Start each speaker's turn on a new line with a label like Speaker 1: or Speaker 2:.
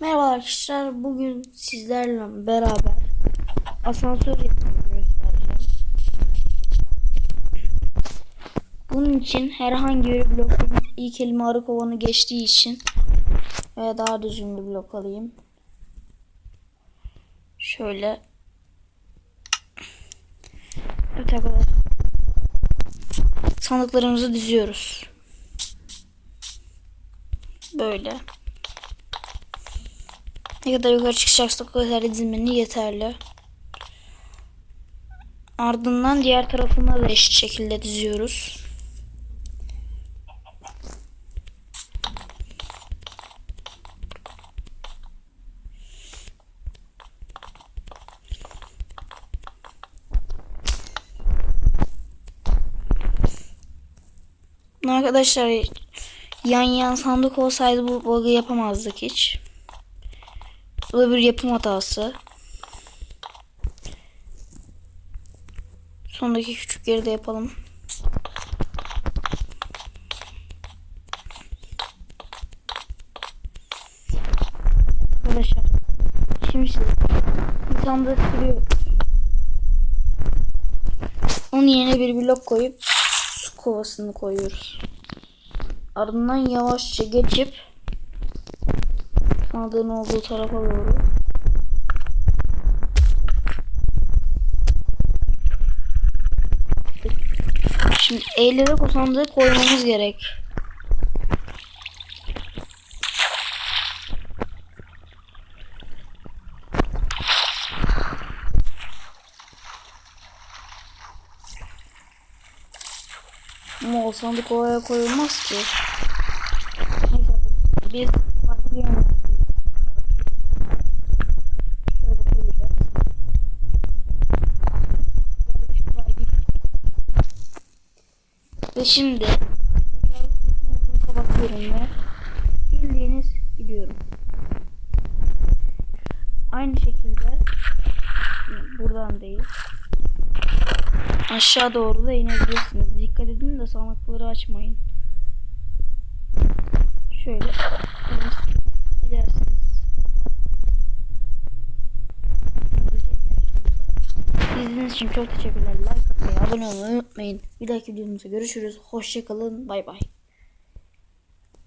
Speaker 1: Merhaba arkadaşlar. Bugün sizlerle beraber asansör yapımını göstereceğim. Bunun için herhangi bir blokun ilk elime arı kovanı geçtiği için veya daha düzgün bir blok alayım. Şöyle Evet arkadaşlar. Sandıklarımızı diziyoruz. Böyle. Ne kadar yukarı çıkacaksa o kadar dizilmeni yeterli. Ardından diğer tarafına da eşit şekilde diziyoruz. Arkadaşlar yan yan sandık olsaydı bu bug'ı yapamazdık hiç. Bu da bir yapım hatası. Sondaki küçük yeri de yapalım. Arkadaşlar şimdi bir sandık sürüyor. Onun yerine bir blok koyup su kovasını koyuyoruz. Ardından yavaşça geçip sandığın olduğu tarafa doğru Şimdi eğilerek o sandığı koymamız gerek. Ama o sandık oraya koyulmaz ki. Biz Ve şimdi kapatıyorum ve bildiğiniz gidiyorum. Aynı şekilde buradan değil aşağı doğru da inebilirsiniz. Dikkat edin de sandıkları açmayın. Şöyle İzlediğiniz için çok teşekkürler. Like atmayı, abone olmayı unutmayın. Bir dahaki videomuzda görüşürüz. Hoşçakalın. Bay bay.